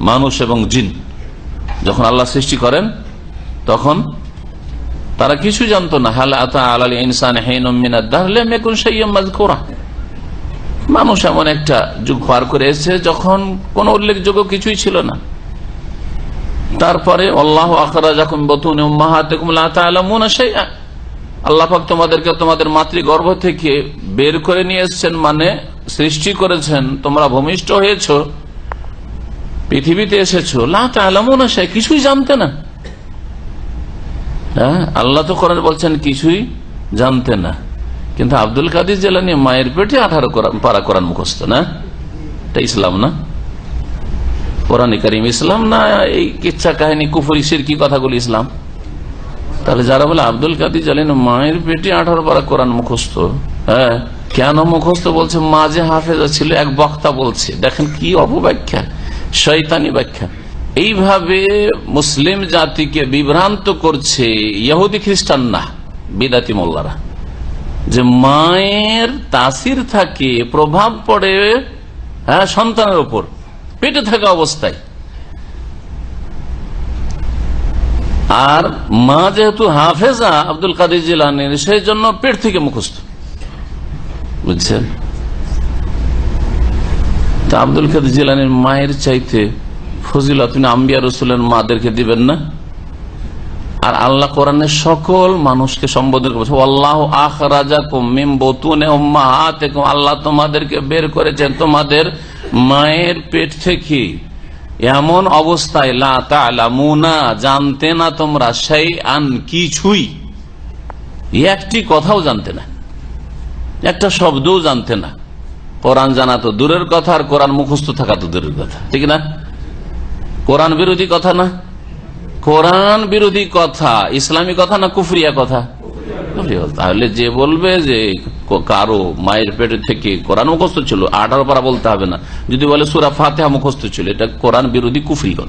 মানুষ এবং জিন। যখন আল্লাহ সৃষ্টি করেন, তখন তারা কিছু জানতো না। হাল আতা আলাল ইনসান সাইয়াম্মাজকোরা মানুষ এমন একটা যুগ পার করে এসেছে যখন কোন উল্লেখযোগ্য কিছুই ছিল না। তারপরে, আল্লাহ আল্লাহ তোমাদেরকে তোমাদের মাতৃগর্ভ থেকে বের করে নিয়ে এসছেন মানে সৃষ্টি করেছেন। তোমরা ভূমিষ্ঠ হয়েছ। পৃথিবীতে এসেছ লামুন সে কিছুই জানতে না। হ্যাঁ আল্লাহ তো করেন বলছেন কিছুই জানতে না। কিন্তু আব্দুল কাদির জেলানি মায়ের পেটে আঠারো পারা কোরআন মুখস্থ না? এটা ইসলাম না? কোরআন করিম ইসলাম না? এই কিচ্ছা কাহিনী, কুফুরি, সিরকি কথাগুলি ইসলাম? তাহলে যারা বলে আব্দুল কাদির জানেন মায়ের পেটে আঠারো পারা কোরআন মুখস্থ হ্যাঁ কেন মুখস্থ বলছে? মাঝে হাফেজা ছিল, এক বক্তা বলছে। দেখেন কি অপব্যাখ্যা। শৈতানি ব্যাখ্যা। এইভাবে মুসলিম জাতিকে বিভ্রান্ত করছে ইহুদি খ্রিস্টান না, বিদাতি মোল্লারা। যে মায়ের তাসির থাকে, প্রভাব পড়ে হ্যাঁ সন্তানের উপর, পেটে থাকা অবস্থায়। আর মা যেহেতু হাফেজা আব্দুল কাদের জিলানের, সেই জন্য পেট থেকে মুখস্থ। বুঝছেন? তা আব্দুল কাদের জিলানির মায়ের চাইতে ফজিল আপনি আম্বিয়া রসুলের মাদেরকে দিবেন না। আর আল্লাহ কোরআনের সকল মানুষকে সম্বোধন করছে আল্লাহ আখ রাজা কুমিম বতুনে আল্লাহ তোমাদেরকে বের করেছেন তোমাদের মায়ের পেট থেকে। এমন অবস্থায় লামুনা জানতে না তোমরা সেই আন কিছুই। একটি কথাও জানতে না, একটা শব্দও জানতে না। কোরআন জানা তো দূরের কথা আর কোরআন মুখস্থ থাকা তো দূরের কথা। ঠিক না? কোরআন বিরোধী কথা না? কোরআন বিরোধী কথা, ইসলামী কথা না কুফরিয়া কথা? তাহলে যে বলবে যে কারও মায়ের পেটে থেকে কোরআন মুখস্থ ছিল, আঠারো পারা বলতে হবে না। যদি বলে সুরা ফাতেহা মুখস্থ ছিল, এটা কোরআন বিরোধী কুফরি কথা।